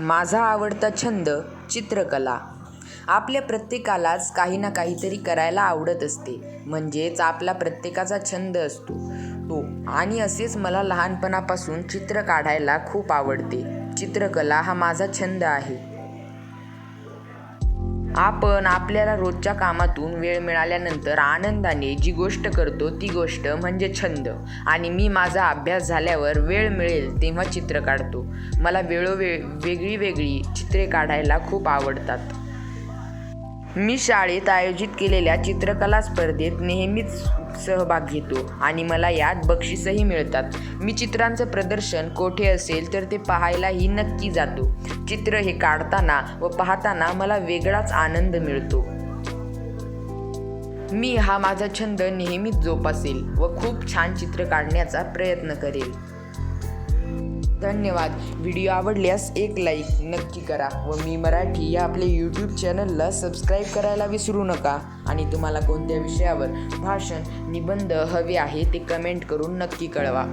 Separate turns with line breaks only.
माझा आवडता छंद चित्रकला. आपल्या प्रत्येकालाच काही ना काहीतरी करायला आवडत असते. म्हणजेच आपला प्रत्येकाचा छंद असतो. तो आणि असेच मला लहानपणापासून चित्र काढायला खूप आवडते. चित्रकला हा माझा छंद आहे. आपण आपल्याला रोजच्या कामातून वेळ मिळाल्यानंतर आनंदाने जी गोष्ट करतो ती गोष्ट म्हणजे छंद. आणि मी माझा अभ्यास झाल्यावर वेळ मिळेल तेव्हा चित्र काढतो. मला वेळोवेळ वेगळी वेगळी चित्रे काढायला खूप आवडतात. मी शाळेत आयोजित केलेल्या चित्रकला स्पर्धेत नेहमीच सहभाग घेतो आणि मला यात बक्षीसही मिळतात. मी चित्रांचं प्रदर्शन कोठे असेल तर ते पाहायलाही नक्की जातो. चित्र हे काढताना व पाहताना मला वेगळाच आनंद मिळतो. मी हा माझा छंद नेहमीच जोपासेल व खूप छान चित्र काढण्याचा प्रयत्न करेल. धन्यवाद. व्हिडिओ आवडल्यास एक लाईक नक्की करा व मी मराठी या आपल्या यूट्यूब चॅनलला सबस्क्राईब करायला विसरू नका. आणि तुम्हाला कोणत्या विषयावर भाषण निबंध हवे आहे ते कमेंट करून नक्की कळवा.